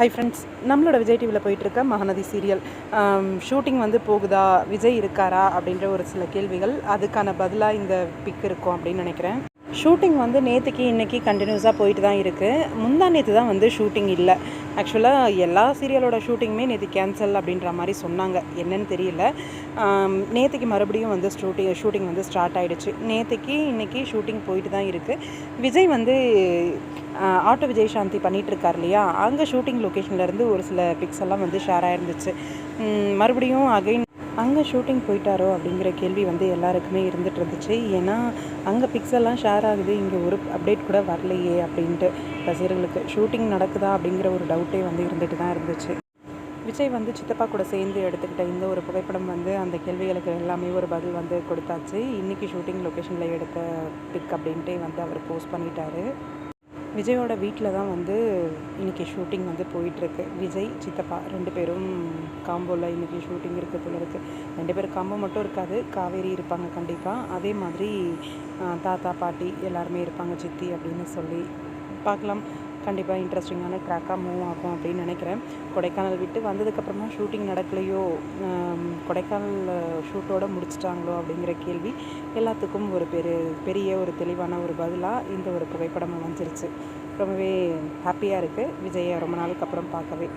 Hi friends நம்மளோட விஜய் டிவியில் போயிட்டுருக்க மகநதி சீரியல் ஷூட்டிங் um, வந்து போகுதா? விஜய் இருக்காரா? அப்படின்ற ஒரு சில கேள்விகள் அதுக்கான பதிலாக இந்த பிக் இருக்கும் அப்படின்னு நினைக்கிறேன். ஷூட்டிங் வந்து நேற்றுக்கு இன்றைக்கி கண்டினியூஸாக போயிட்டு தான் இருக்குது முந்தா நேற்று தான் வந்து ஷூட்டிங் இல்லை. ஆக்சுவலாக எல்லா சீரியலோட ஷூட்டிங்குமே நேற்று கேன்சல் அப்படின்ற மாதிரி சொன்னாங்க. என்னன்னு தெரியல. Um, நேற்றுக்கு மறுபடியும் வந்து ஷூட்டிங் ஷூட்டிங் வந்து ஸ்டார்ட் ஆகிடுச்சு நேற்றுக்கு இன்றைக்கி ஷூட்டிங் போயிட்டு தான் இருக்குது விஜய் வந்து ஆட்டோ விஜய் சாந்தி பண்ணிகிட்டு இருக்கார் இல்லையா? அங்கே ஷூட்டிங் லொக்கேஷன்லேருந்து ஒரு சில பிக்ஸ் எல்லாம் வந்து ஷேர் ஆகிருந்துச்சு மறுபடியும் அகைன் அங்கே ஷூட்டிங் போயிட்டாரோ அப்படிங்கிற கேள்வி வந்து எல்லாருக்குமே இருந்துட்டு இருந்துச்சு. ஏன்னா அங்கே பிக்ஸ் எல்லாம் ஷேர் ஆகுது இங்கே ஒரு அப்டேட் கூட வரலையே அப்படின்ட்டு ரசிகர்களுக்கு. ஷூட்டிங் நடக்குதா அப்படிங்கிற ஒரு டவுட்டே வந்து இருந்துட்டு தான் இருந்துச்சு. விஜய் வந்து சித்தப்பா கூட சேர்ந்து எடுத்துக்கிட்ட இந்த ஒரு புகைப்படம் வந்து அந்த கேள்விகளுக்கு எல்லாமே ஒரு பதில் வந்து கொடுத்தாச்சு. இன்றைக்கி ஷூட்டிங் லொக்கேஷனில் எடுத்த பிக் அப்படின்ட்டு வந்து அவர் போஸ்ட் பண்ணிட்டாரு. விஜயோட வீட்டில் தான் வந்து இன்றைக்கி ஷூட்டிங் வந்து போயிட்டுருக்கு. விஜய் சித்தப்பா ரெண்டு பேரும் காம்போவில் இன்றைக்கி ஷூட்டிங் இருக்குது போல இருக்குது ரெண்டு பேரும் காம்போ மட்டும் இருக்காது காவேரி இருப்பாங்க கண்டிப்பாக அதே மாதிரி தாத்தா பாட்டி எல்லாருமே இருப்பாங்க சித்தி அப்படின்னு சொல்லி பார்க்கலாம். கண்டிப்பாக இன்ட்ரெஸ்டிங்கான ட்ராக்காக மூவ் ஆகும் அப்படின்னு நினைக்கிறேன். கொடைக்கானல் விட்டு வந்ததுக்கப்புறமா ஷூட்டிங் நடக்கலையோ கொடைக்கானல் ஷூட்டோடு முடிச்சிட்டாங்களோ அப்படிங்கிற கேள்வி எல்லாத்துக்கும் ஒரு பெரு பெரிய ஒரு தெளிவான ஒரு பதிலாக இந்த ஒரு புகைப்படம் அமைஞ்சிருச்சு. ரொம்பவே ஹாப்பியாக இருக்குது விஜயை ரொம்ப நாளுக்கு அப்புறம் பார்க்கவே.